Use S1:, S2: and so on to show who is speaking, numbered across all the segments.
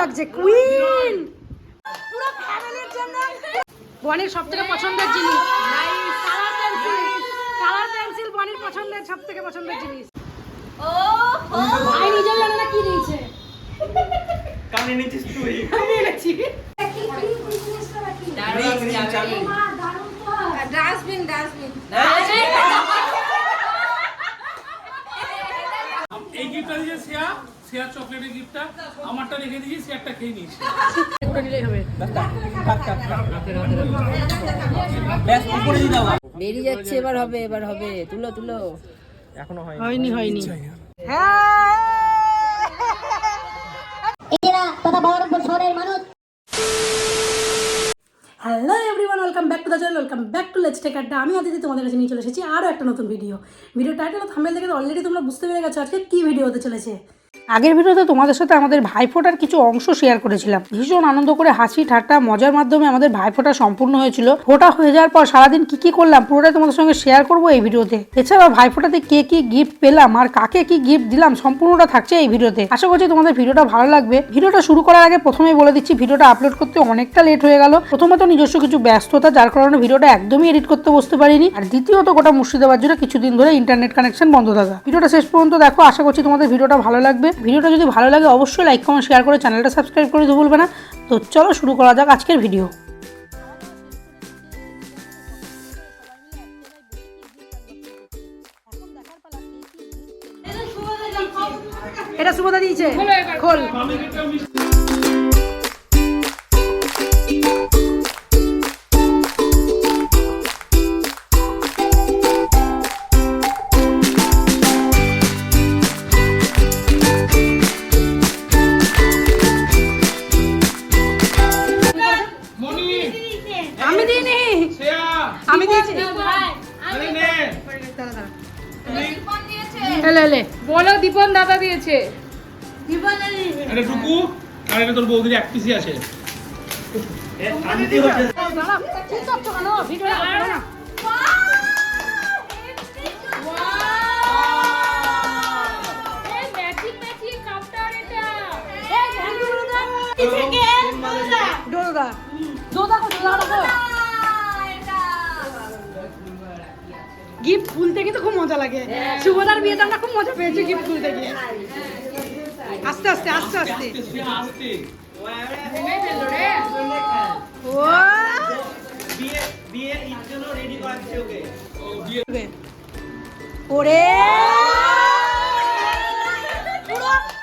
S1: লাগছে কুইন পুরো ফ্যামিলির জন্য বনির সব থেকে পছন্দের জিনিস। কালার পেন্সিল কালার পেন্সিল বনির পছন্দের সব থেকে পছন্দের জিনিস। জানে না কি দিয়েছে?
S2: কানে তুই?
S1: আমি এনেছি।
S3: ডাস্টবিন ডাস্টবিন
S4: এই গিফটটা দিয়েছে শ্রেয়া চকলেটের গিফটটা আমারটা রেখে দিয়েছি শ্রেয়ারটা খেয়ে
S2: দাও
S3: বেরিয়ে যাচ্ছে এবার হবে এবার হবে। তুলো তুলো।
S2: এখনও হয়
S1: হয়নি হয়নি। Hello everyone welcome back to the channel welcome back to let's take adda আমি অদিতি তোমাদের কাছে নিয়ে চলে এসেছি আরও একটা নতুন ভিডিও ভিডিও টাইটেল থাম্বেল দেখে অলরেডি তোমরা বুঝতে পেরে গেছো আজকে কী ভিডিও হতে চলেছে। আগের ভিডিওতে তোমাদের সাথে আমাদের ভাইফোঁটার কিছু অংশ শেয়ার করেছিলাম। ভীষণ আনন্দ করে হাসি ঠাট্টা মজার মাধ্যমে আমাদের ভাইফোঁটা সম্পূর্ণ হয়েছিল। ফোটা হয়ে যাওয়ার পর সারাদিন কি কি করলাম পুরোটাই তোমাদের সঙ্গে শেয়ার করব এই ভিডিওতে। এছাড়াও ভাইফোঁটাতে কে কি গিফট পেলাম আর কাকে কি গিফট দিলাম সম্পূর্ণটা থাকছে এই ভিডিওতে। আশা করছি তোমাদের ভিডিওটা ভালো লাগবে। ভিডিওটা শুরু করার আগে প্রথমেই বলে দিচ্ছি, ভিডিওটা আপলোড করতে অনেকটা লেট হয়ে গেল। প্রথমত নিজস্ব কিছু ব্যস্ততা, যার কারণে ভিডিওটা একদমই এডিট করতে বসতে পারিনি। আর দ্বিতীয়ত গোটা মুর্শিদাবাদ জুড়ে কিছুদিন ধরে ইন্টারনেট কানেকশন বন্ধ থাকা। ভিডিওটা শেষ পর্যন্ত দেখো। আশা করছি তোমাদের ভিডিওটা ভালো লাগবে। ভিডিওটা যদি ভালো লাগে অবশ্যই লাইক কমেন্ট শেয়ার করে চ্যানেলটা সাবস্ক্রাইব করে দিতে ভুলবে না। তো চলো শুরু করা যাক আজকের ভিডিও এটা শুভ দিয়েছে। খোল। আমি দিয়েছি।
S4: আরে নে
S1: এলে এলে
S5: বলো দীপন দাদা দিয়েছে।
S4: দীপন এটা টুকু আর এটা তোর বৌদির এক পিসি আছে।
S2: শান্তি হচ্ছে।
S1: দাঁড়া, কেন? ভিডিওটা না।
S5: কাপটার এটা।
S1: দোদা দোদা। কো দোদা কো গিফট খুলতে কিন্তু খুব মজা লাগে। সুভদার বিয়েতে আমরা খুব মজা পেয়েছি গিফট খুলতে গিয়ে আস্তে আস্তে আস্তে আস্তে। ওরে!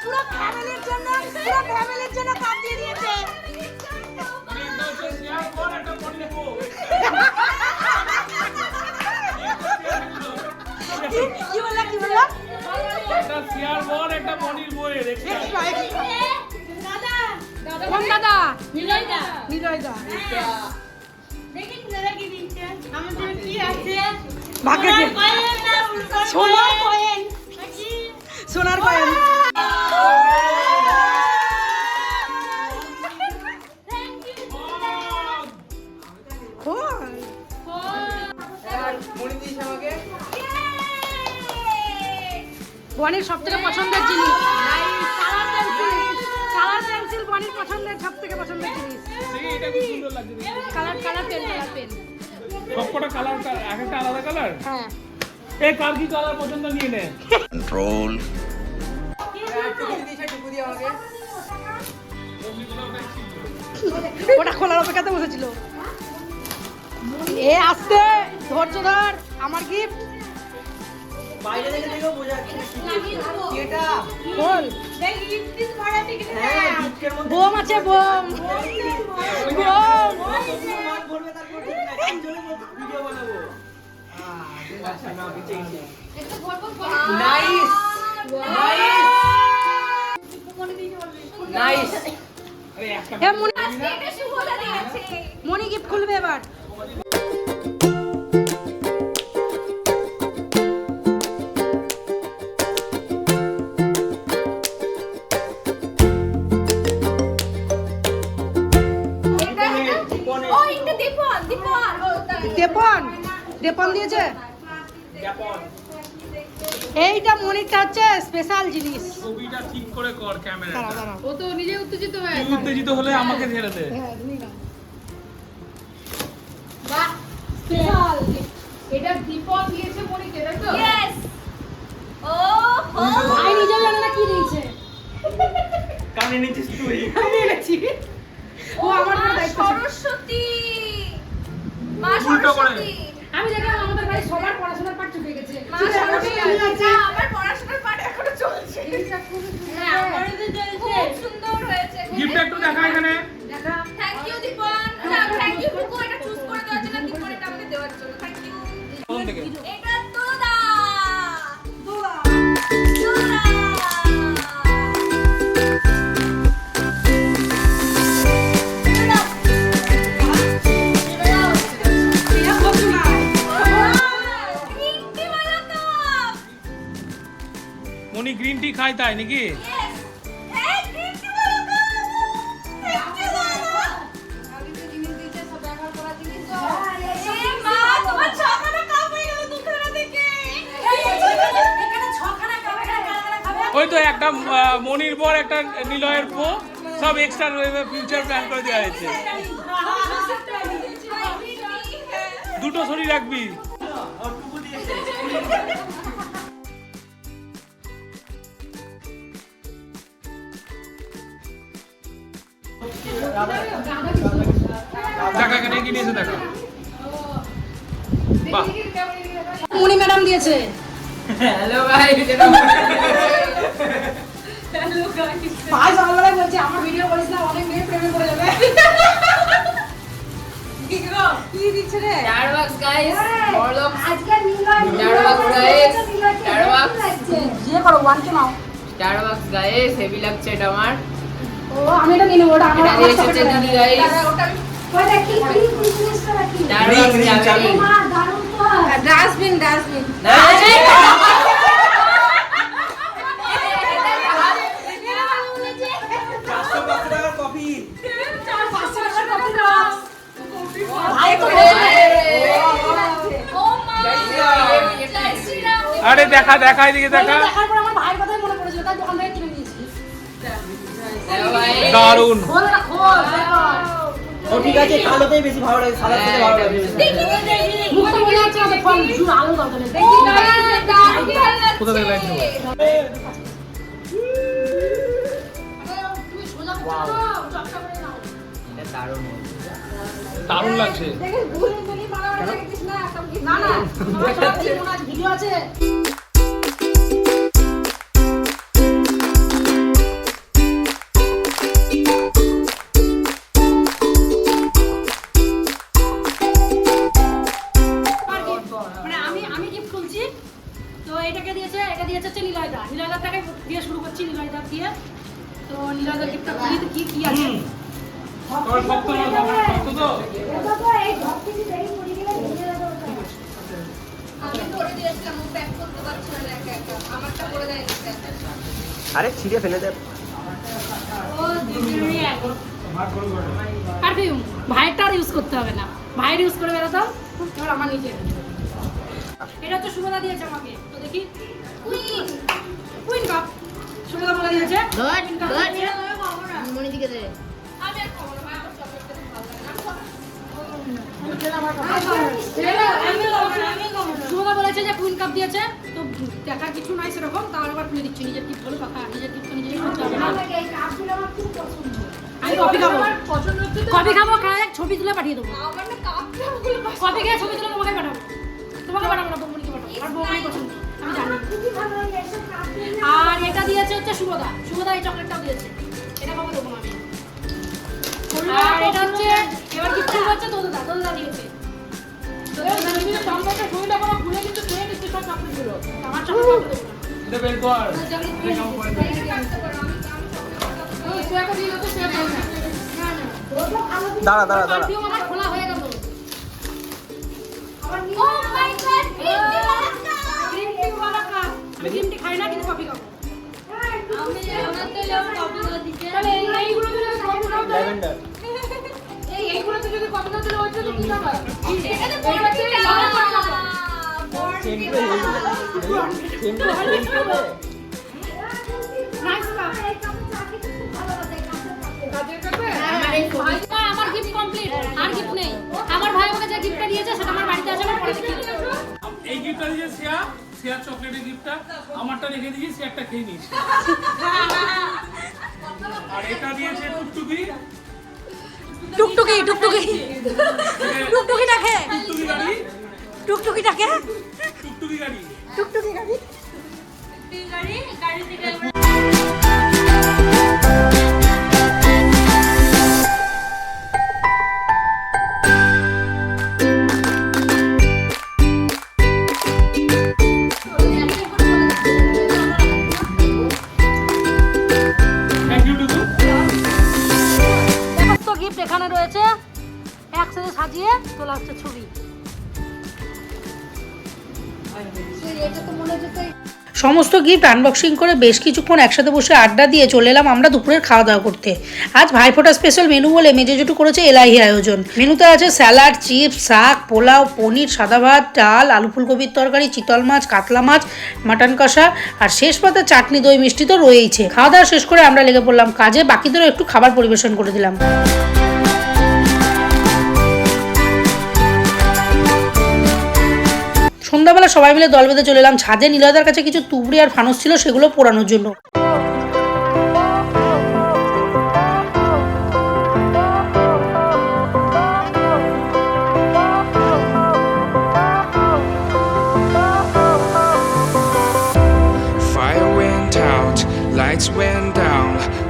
S1: পুরো ফ্যামিলির জন্য, পুরো ফ্যামিলির
S4: একটা
S1: পর
S4: একটা মনির বইয়ে
S1: এক্সট্রা কোন দাদা?
S5: নিলয় দা
S1: নিলয় দা ভাগ্যে কি? সোনার কয়েন সোনার কয়েন। বনির সব থেকে পছন্দের জিনিস। কালার পেন্সিল কালার বনির পছন্দের সব থেকে পছন্দের জিনিস। Colour colour pen colour pen
S4: সবকটা কালার এক একটা আলাদা কালার
S1: হ্যাঁ।
S4: এই কার কি কালার পছন্দ নিয়ে নে?
S6: Control.
S1: ওটা খোলার অপেক্ষাতে বসেছিল। এ আসতে ধৈর্য ধর আমার গিফট
S2: বাইরে থেকে দেখেও বোঝা যাচ্ছে। এটা?
S1: খোল
S2: গিফটের মধ্যে
S1: বোম আছে বোম। বোম।
S2: মাছ ভরবে তারপর ঠিক না এই জন্য ভিডিও বানাবো। আহ, না বেঁচে গেছে নাইস নাইস
S4: আরে একটা
S1: এ মনি মনি গিফট খুলবে এবার।
S3: দীপন দেপন
S1: দেপন দিয়েছে? এইটা মনিরটা হচ্ছে স্পেশাল জিনিস।
S4: ছবিটা ঠিক করে কর ক্যামেরা
S5: ও তো নিজে উত্তেজিত হয়ে
S4: উত্তেজিত হলে আমাকে ছেড়ে দে।
S5: বাহ স্পেশাল এটা দীপক দিয়েছে মনিকে তাই তো?
S3: ইয়েস ও হো
S1: ভাই নিজের জানে না কি দিয়েছে?
S2: কানে নিচ্ছিস তুই?
S1: আমি এনেছি। ও আমার
S3: সরস্বতী। মা
S4: করে।
S3: সরস্বতী।
S1: আমি দেখলাম আমাদের বাড়ি সবার পড়াশোনার পাঠ চুকে গেছে।
S3: মা। না, আমার পড়াশোনার পাঠ এখনও চলছে। হ্যাঁ আমারও তো চলছে। খুব সুন্দর।
S4: মনি গ্রিন টি খায় তাই নাকি? ওই তো একটা মনির পর একটা নিলয়ের পো সব এক্সট্রা ফিউচার প্ল্যান করে দেওয়া হয়েছে। দুটো শরীর রাখবি। দেখা এখানে কি নিয়েছে দেখা। বাহ।
S1: মুনি ম্যাডাম দিয়েছে।
S2: হ্যালো ভাই
S1: ভাই সকালবেলায় বলছে আমার ভিডিও করিস না অনেক মেয়ে প্রেমে পড়ে যাবে। কি দিচ্ছে রে?
S3: Guys, Starbucks,
S1: যে করো ওয়ান কে নাও।
S3: Starbucks guys, heavy লাগছে এটা আমার।
S1: ও আমি এটা নিয়ে নেব ওটা আমার আমার যাবে।
S3: দিদি guys,
S7: ওটা কি কি জিনিসটা রাখি দারুণ তো।
S5: Dustbin dustbin
S3: Jai Shriram.
S4: আরে দেখা দেখা এদিকে দেখা।
S1: দারুণ
S2: ও ঠিক আছে কালোতেই বেশি ভালো লাগে সাদা থেকে ভালো লাগে
S1: মুখ তো মনে হচ্ছে আমাদের ফল জুর আলো দরকার নেই।
S3: my God, দারুণ লাগছে।
S4: কোথা থেকে লাইট
S1: না
S2: দারুণ
S4: লাগছে।
S1: না? ভিডিও আছে।
S2: ছিঁড়ে ফেলে দে
S1: পারফিউম ভাইয়েরটা আর ইউজ করতে হবে না। ভাইয়ের ইউজ করে বেরোতাম এবার আমার নিজের এটা হচ্ছে সুভদা দিয়েছে আমাকে। তো দেখি। কুইন কুইন কাপ সুভদা বলে দিয়েছে। Queen cup দিয়েছে।
S3: আমি আর খাব না, আমার chocolate খেতে ভালো লাগে। না।
S1: সুভদা বলেছে যে কুইন কাপ দিয়েছে। দেখার কিছু নাই সেরকম তাহলে আবার খুলে দিচ্ছি। নিজের টিপ বলে কথা নিজের টিপ তো
S7: খুব
S1: আমি কফি খাব। কফি খাব খাই ছবি তুলে পাঠিয়ে দেবো। কফি খেয়ে ছবি তুলে তোমাকে পাঠাবো। তোমাকে পাঠাবো না বৌমনিকে পাঠাবো। আর বৌমনি পছন্দ আমি জানি।
S7: ভালো
S1: আর এটা দিয়েছে হচ্ছে শুভদা শুভদা এই চকলেটটাও দিয়েছে। এটা পাবো দেবো আমি। আর এটা হচ্ছে এবার কিছু হচ্ছে? দোদা দোদা দিয়েছে। তো দোদা দিয়েছে,
S5: সম্পর্কে শরীরটা কোনো খুলে কিন্তু
S2: দাঁড়া দাঁড়া দাঁড়া।
S1: পারফিউম আমার খোলা গেল
S3: my God, green tea বানাচ্ছো।
S1: গ্রিন টি ওয়ালা কাপ গ্রিন টি খাই না কিন্তু কফি খাব
S3: আমি আমার তো
S5: এইগুলো যদি খাও তাহলে ওইটা তো কি খাবা
S1: আমার gift complete, আর gift নেই। আমার ভাই আমাকে যে গিফটটা দিয়েছে সেটা আমার বাড়িতে আছে আমার পরে
S4: এই গিফটটা দিয়েছে শ্রেয়া শ্রেয়া চকলেটের গিফটটা আমারটা রেখে দিয়েছি একটা খেয়ে নিয়েছে আর এটা দিয়েছে টুকটুকি
S8: টুকটুকি টুকটুকি টুকটুকিটাকে
S4: টুকটুকি গাড়ি। টুকটুকি গাড়ি?
S8: টুকটুকি গাড়ি
S4: থ্যাংক
S8: সমস্ত গিফট আনবক্সিং করে বেশ কিছুক্ষণ একসাথে বসে আড্ডা দিয়ে চলে এলাম আমরা দুপুরের খাওয়া দাওয়া করতে। আজ ভাইফোঁটা স্পেশাল মেনু বলে মেজে জুটু করেছে এলাহি আয়োজন। মেনুতে আছে স্যালাড চিপস শাক, পোলাও, পনির, সাদা ভাত, ডাল, আলু ফুলকপির তরকারি, চিতল মাছ, কাতলা মাছ, মাটন কষা, আর শেষ পাতে চাটনি, দই মিষ্টি তো রয়েইছে। খাওয়া দাওয়া শেষ করে আমরা লেগে পড়লাম কাজে, বাকিদেরও একটু খাবার পরিবেশন করে দিলাম। সন্ধ্যাবেলা সবাই মিলে দল বেঁধে চলে এলাম ছাদে নীলদার কাছে কিছু তুবড়ি আর ফানুস ছিল সেগুলো পোড়ানোর জন্য
S6: went.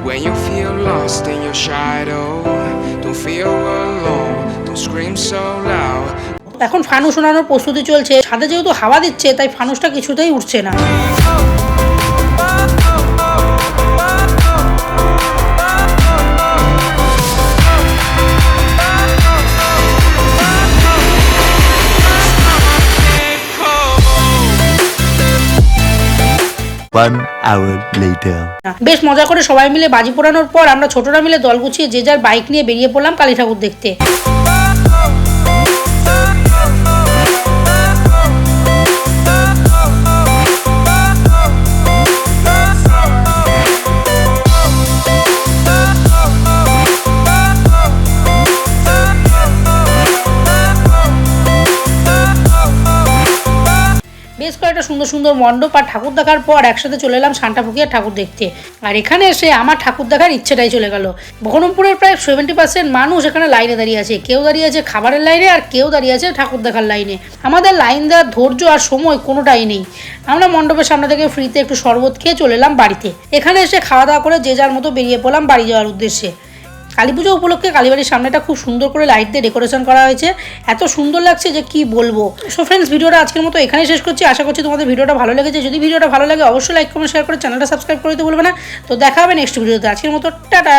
S6: When you feel lost in your shadow, don't feel alone, don't scream so loud.
S8: এখন ফানুস ওনানোর প্রস্তুতি চলছে। ছাদে যেহেতু হাওয়া দিচ্ছে তাই ফানুসটা কিছুতেই উঠছে না।
S9: One hour later.
S8: বেশ মজা করে সবাই মিলে বাজি পোড়ানোর পর আমরা ছোটরা মিলে দল গুছিয়ে যে যার বাইক নিয়ে বেরিয়ে পড়লাম কালী ঠাকুর দেখতে। সুন্দর সুন্দর মণ্ডপ আর ঠাকুর দেখার পর একসাথে চলে এলাম সান্টা ফুকিয়ার ঠাকুর দেখতে। আর এখানে এসে আমার ঠাকুর দেখার ইচ্ছেটাই চলে গেল। বহরমপুরের প্রায় সেভেন্টি পার্সেন্ট মানুষ এখানে লাইনে দাঁড়িয়ে আছে। কেউ দাঁড়িয়ে আছে খাবারের লাইনে আর কেউ দাঁড়িয়ে আছে ঠাকুর দেখার লাইনে। আমাদের লাইন দেওয়ার ধৈর্য আর সময় কোনোটাই নেই। আমরা মণ্ডপের সামনে থেকে ফ্রিতে একটু শরবত খেয়ে চলে এলাম বাড়িতে। এখানে এসে খাওয়া দাওয়া করে যে যার মতো বেরিয়ে পড়লাম বাড়ি যাওয়ার উদ্দেশ্যে। কালী পুজো উপলক্ষে কালীবাড়ির সামনেটা খুব সুন্দর করে লাইট দিয়ে ডেকোরেশন করা হয়েছে। এত সুন্দর লাগছে যে কি বলব? সো ফ্রেন্ডস ভিডিওটা আজকের মতো এখানেই শেষ করছি। আশা করছি তোমাদের ভিডিওটা ভালো লেগেছে। যদি ভিডিওটা ভালো লাগে, অবশ্যই লাইক কমেন্ট শেয়ার করে চ্যানেলটা সাবস্ক্রাইব করে দিতে বলবে না। তো দেখা হবে নেক্সট ভিডিওতে আজকের মতো, টাটা!